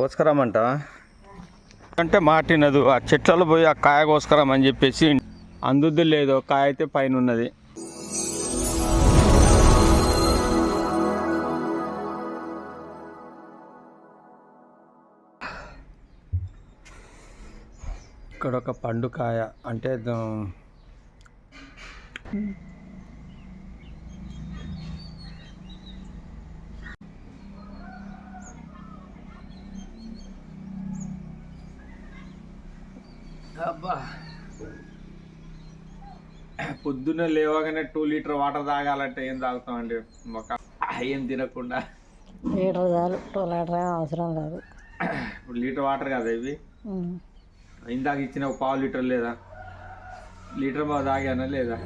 కోసుకురామంట. అంటే మాటినదు ఆ చెట్లలో పోయి ఆ కాయ కోసుకురామని చెప్పేసి అందుద్ది లేదు కాయ అయితే పైన ఉన్నది ఇక్కడ ఒక పండు కాయ అంటే పొద్దున్న లేవగానే టూ లీటర్ వాటర్ తాగాలంటే ఏం తాగుతామండి? ఒక ఏం తినకుండా. లీటర్ చాలు టూ లీటర్ అవసరం లేదు. ఇప్పుడు లీటర్ వాటర్ కదా ఇవి. ఇందాక ఇచ్చిన ఒక పావు లీటర్ లేదా? లీటర్ బాగా తాగానా లేదా?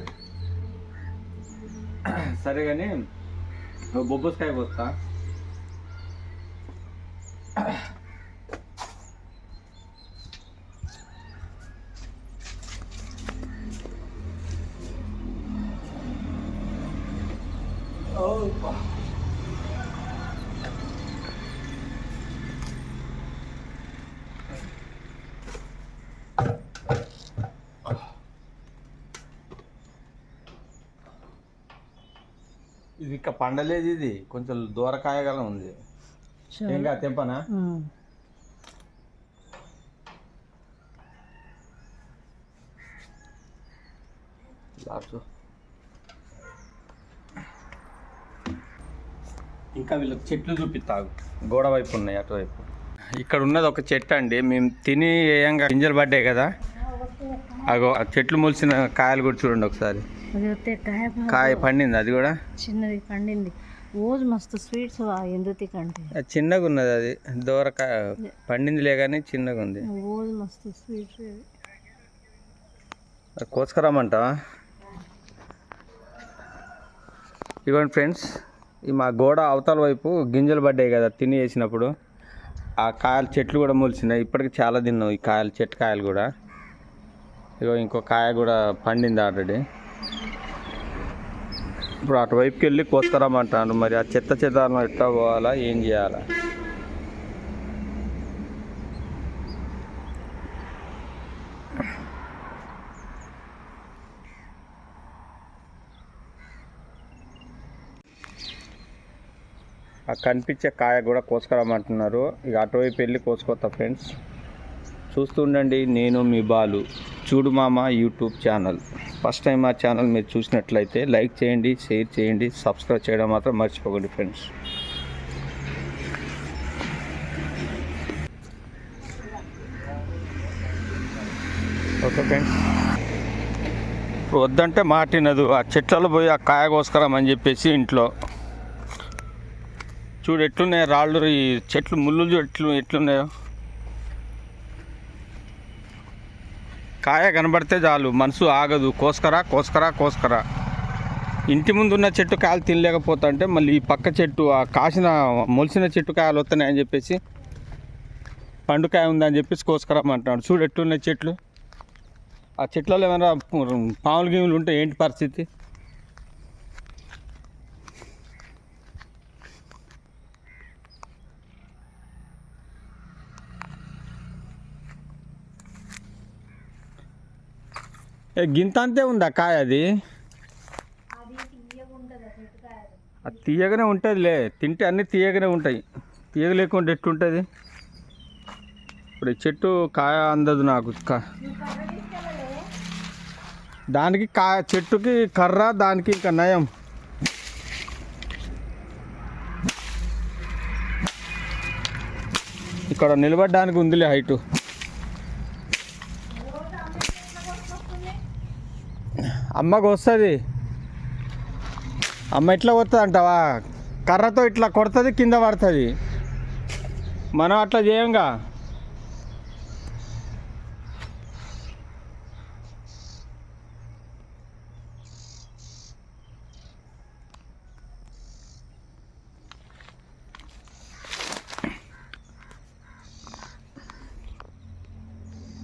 సరే కానీ బొబ్బస్కాయ పోస్తా. ఇది ఇంకా పండలేదు ఇది. కొంచెం దూరకాయగల ఉంది. కాదు తెంపనా. లాస్ట్. ఇంకా వీళ్ళకి చెట్లు చూపిస్తాగు. గోడ వైపు ఉన్నాయి అటువైపు. ఇక్కడ ఉన్నది ఒక చెట్టు అండి. మేము తిని ఏయంగా గింజలు పడ్డాయి కదా. అగో ఆ చెట్లు మొలిసిన కాయలు కూడా చూడండి ఒకసారి. కాయ కాయ పండింది అది కూడా? చిన్నది పండింది. రోజు మస్తు స్వీట్స్ ఎందుకు కంటే చిన్నగా ఉన్నది అది. దూరకాయ పండిందిలే కానీ చిన్నగా ఉంది. రోజు మస్తు స్వీట్స్ కోసుకురామంటావా? ఇవ్వండి ఫ్రెండ్స్. మా గోడ అవతల వైపు గింజలు పడ్డాయి కదా తిని వేసినప్పుడు. ఆ కాయల చెట్లు కూడా మొలిచినాయి. ఇప్పటికి చాలా తిన్నాం ఈ కాయలు చెట్టు కాయలు కూడా. ఇగో ఇంకో కాయ కూడా పండింది ఆల్రెడీ. ఇప్పుడు అటువైపుకి వెళ్ళి కోసుకురామంటాను మరి ఆ చెత్త చెదారం ఎట్లా పోవాలా ఏం చేయాలా? ఆ కనిపించే కాయ కూడా కోసుకురామంటున్నారు. ఇక అటువైపు వెళ్ళి కోసుకోతా ఫ్రెండ్స్. చూస్తుండండి నేను మీ బాలు. చూడు మామ యూట్యూబ్ ఛానల్. ఫస్ట్ టైం ఆ ఛానల్ మీరు చూసినట్లయితే లైక్ చేయండి షేర్ చేయండి సబ్స్క్రైబ్ చేయడం మాత్రం మర్చిపోకండి ఫ్రెండ్స్. Okay friends. ఇప్పుడు వద్దంటే మాటినదు. ఆ చెట్లలో పోయి ఆ కాయ కోసుకురామని చెప్పేసి ఇంట్లో చూడు ఎట్లున్నాయి రాళ్ళు ఈ చెట్లు ముళ్ళు చూడు ఎట్లు ఎట్లున్నాయో. కాయ కనబడితే చాలు మనసు ఆగదు. కోసుకరా కోసుకరా కోసుకరా. ఇంటి ముందున్న చెట్టు కాయలు తినలేకపోతా అంటే మళ్ళీ ఈ పక్క చెట్టు ఆ కాసిన మొలిసిన చెట్టు కాయలు వస్తున్నాయని చెప్పేసి పండుకాయ ఉందని చెప్పేసి కోసుకురామంటున్నాడు. చూడు ఎట్లున్నాయి చెట్లు. ఆ చెట్లలో ఏమైనా పాములు గీములు ఉంటే ఏంటి పరిస్థితి? గింత అంతే ఉందా కాయ అది? అది తీయగానే ఉంటుందిలే. తింటే అన్నీ తీయగానే ఉంటాయి. తీయగ లేకుండా ఎట్టుంటుంది ఇప్పుడు ఈ చెట్టు కాయ అందదు నాకు. కా- దానికి కాయ చెట్టుకి కర్ర దానికి ఇంకా నయం. ఇక్కడ నిలబడడానికి ఉందిలే హైటు. అమ్మకు వస్తుంది. అమ్మ ఎట్లా వస్తుంది అంటావా? కర్రతో ఇట్లా కొడుతుంది కింద పడుతుంది. మనం అట్లా చేయంగా.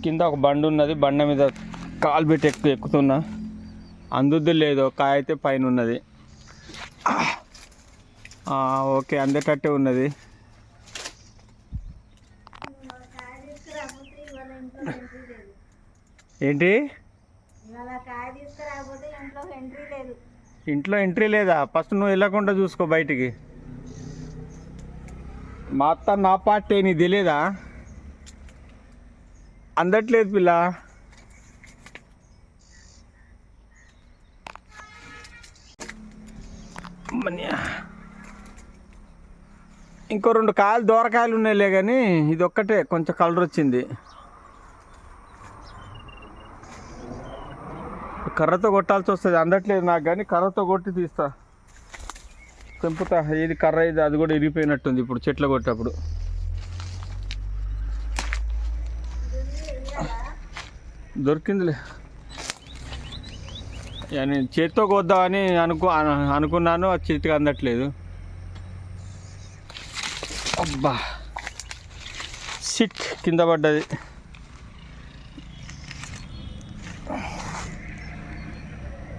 కింద ఒక బండి ఉన్నది బండ మీద కాలు పెట్టి ఎక్కు ఎక్కుతున్నా. అందుద్ది లేదు కాయ అయితే పైన ఉన్నది. ఓకే అందేటట్టే ఉన్నది. ఏంటి? ఇంట్లో ఎంట్రీ ఇంట్లో ఎంట్రీ లేదా? ఫస్ట్ నువ్వు వెళ్ళకుండా చూసుకో బయటికి. మా అత్త నా పార్టీ నీకు తెలియదా అందట్లేదు పిల్ల. ఇంకో రెండు కాయలు దూరకాయలు ఉన్నాయిలే కానీ ఇది ఒక్కటే కొంచెం కలర్ వచ్చింది. కర్రతో కొట్టాల్సి వస్తుంది అందట్లేదు నాకు కానీ కర్రతో కొట్టి తీస్తా. తెంపుతా ఇది కర్ర ఇది అది కూడా ఇరిగిపోయినట్టుంది ఇప్పుడు చెట్లు కొట్టేప్పుడు. దొరికిందిలే. నేను చేతితో కొద్దామని అనుకో అనుకున్నాను అది చేతికి అందట్లేదు. అబ్బా. సిట్ కింద పడ్డది.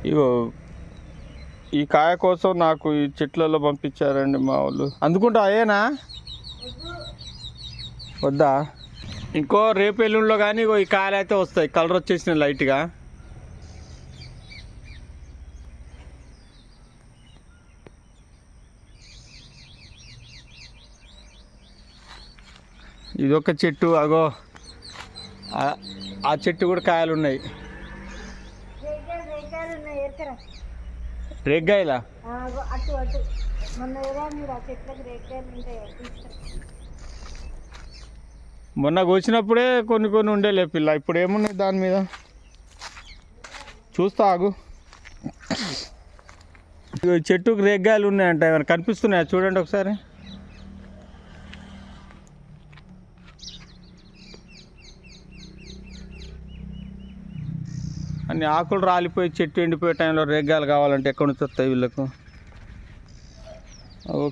ఇగో ఈ కాయ కోసం నాకు ఈ చెట్లలో పంపించారండి మా వాళ్ళు. అందుకుంటా అయ్యేనా? వద్దా? ఇంకో రేపు ఎల్లుండిలో కానీ ఇగో ఈ కాయలు అయితే వస్తాయి. కలర్ వచ్చేసిన లైట్గా. ఇదొక చెట్టు అగో. ఆ- ఆ చెట్టు కూడా కాయలు ఉన్నాయి రేగ్గాయలా? మొన్న ఏదో కొన్ని కొన్ని ఉండేలే పిల్ల ఇప్పుడు ఏమున్నాయి దాని మీద? చూస్తా ఆగు. చెట్టుకు రేగ్గాయలు ఉన్నాయంట ఏమైనా కనిపిస్తున్నాయా? చూడండి ఒకసారి. అన్ని ఆకులు రాలిపోయి చెట్టు ఎండిపోయే టైంలో రేగ్గాలు కావాలంటే ఎక్కడి నుంచి వస్తాయి వీళ్ళకు?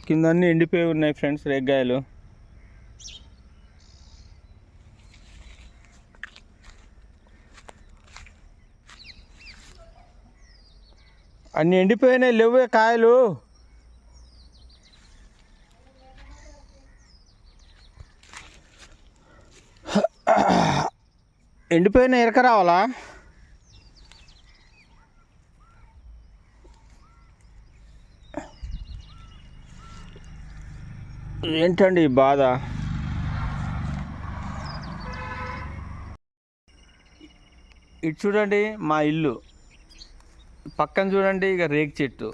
కింద అన్నీ ఎండిపోయి ఉన్నాయి ఫ్రెండ్స్ రేగ్గాయలు అన్ని ఎండిపోయినాయి లేవే కాయలు. ఎండిపోయిన ఎరక రావాలా? ఏంటండి ఈ బాధ? ఇటు చూడండి మా ఇల్లు. పక్కన చూడండి ఇక రేక్ చెట్టు.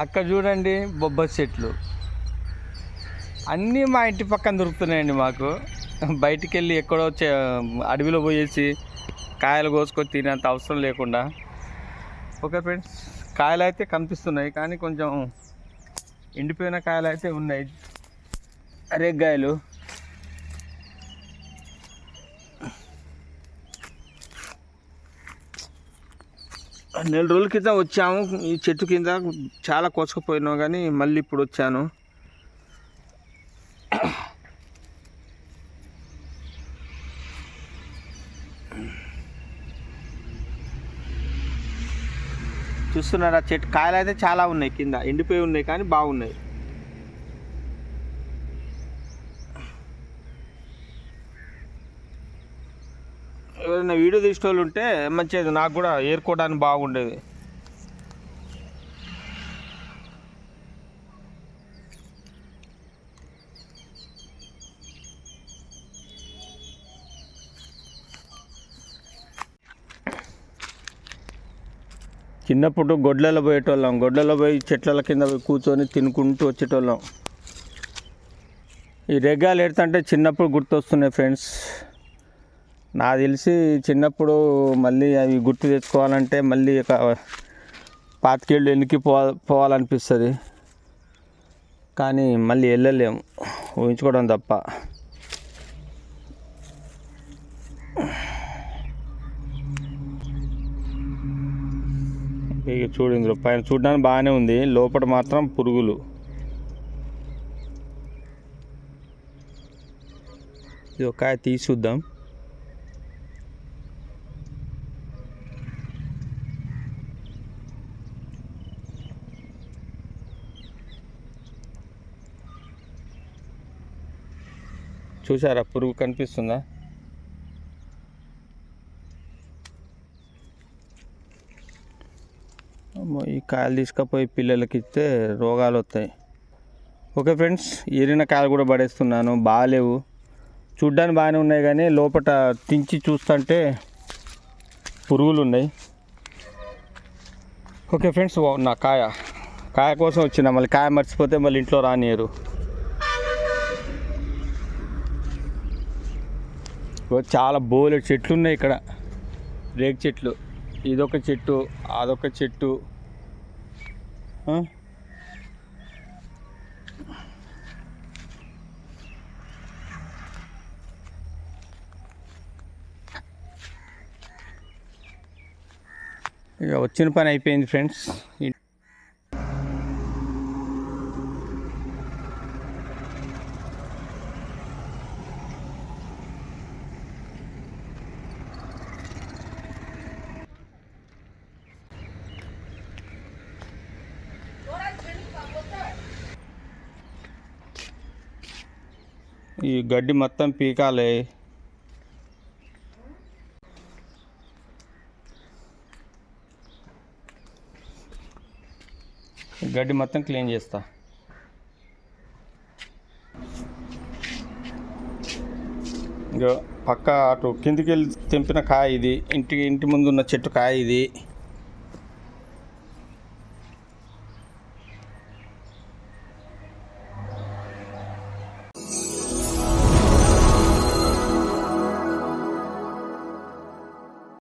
అక్కడ చూడండి బొబ్బరి చెట్లు. అన్నీ మా ఇంటి పక్కన దొరుకుతున్నాయండి మాకు. బయటికి వెళ్ళి ఎక్కడో చే- అడవిలో పోయేసి కాయలు కోసుకొని తినేంత అవసరం లేకుండా. ఓకే ఫ్రెండ్స్ కాయలు అయితే కనిపిస్తున్నాయి కానీ కొంచెం ఎండిపోయిన కాయలు అయితే ఉన్నాయి. అరేగాయలు నెల రోజుల క్రితం వచ్చాము. ఈ చెట్టు కింద చాలా కోసుకుపోయినాం కానీ మళ్ళీ ఇప్పుడు వచ్చాను. చూస్తున్నారా చెట్టు కాయలు అయితే చాలా ఉన్నాయి కింద ఎండిపోయి ఉన్నాయి కానీ బాగున్నాయి. ఎవరైనా వీడియో తీసిన వాళ్ళు ఉంటే మంచిది నాకు కూడా ఏరుకోవడానికి బాగుండేది. చిన్నప్పుడు గొడ్లలో పోయేటోళ్ళం. గొడ్లలో పోయి చెట్ల కింద పోయి కూర్చొని తినుకుంటూ వచ్చేటోళ్ళం. ఈ రెగ్గాలు ఎడుతుంటే చిన్నప్పుడు గుర్తొస్తున్నాయి ఫ్రెండ్స్. నాకు తెలిసి చిన్నప్పుడు మళ్ళీ అవి గుర్తు తెచ్చుకోవాలంటే మళ్ళీ ఒక పాతికేళ్ళు వెనక్కి పో పోవాలనిపిస్తుంది. కానీ మళ్ళీ వెళ్ళలేము ఊహించుకోవడం తప్ప. ఇక చూడు ఇందులో పైన చూడడానికి బాగానే ఉంది. లోపల మాత్రం పురుగులు. ఇది ఒక కాయ తీసి చూద్దాం. చూసారా పురుగు కనిపిస్తుందా అమ్మో, ఈ కాయలు తీసుకుపోయి పిల్లలకి ఇస్తే రోగాలు వస్తాయి. ఓకే ఫ్రెండ్స్ ఏరిన కాయలు కూడా పడేస్తున్నాను. బాగాలేవు. చూడ్డానికి బాగానే ఉన్నాయి కానీ లోపల తించి చూస్తుంటే పురుగులు ఉన్నాయి ఓకే ఫ్రెండ్స్ నా కాయ. కాయ కోసం వచ్చిన మళ్ళీ కాయ మర్చిపోతే మళ్ళీ ఇంట్లో రానియరు. చాలా బోలెడు చెట్లు ఉన్నాయి ఇక్కడ. రేగు చెట్లు. ఇదొక చెట్టు అదొక చెట్టు. ఇక వచ్చిన పని అయిపోయింది ఫ్రెండ్స్ ఈ గడ్డి మొత్తం పీకాలి. గడ్డి మొత్తం క్లీన్ చేస్తా. ఇంకా పక్క అటు కిందికి వెళ్ళి తెంపిన కాయ ఇది ఇంటి ఇంటి ముందు ఉన్న చెట్టు కాయ ఇది.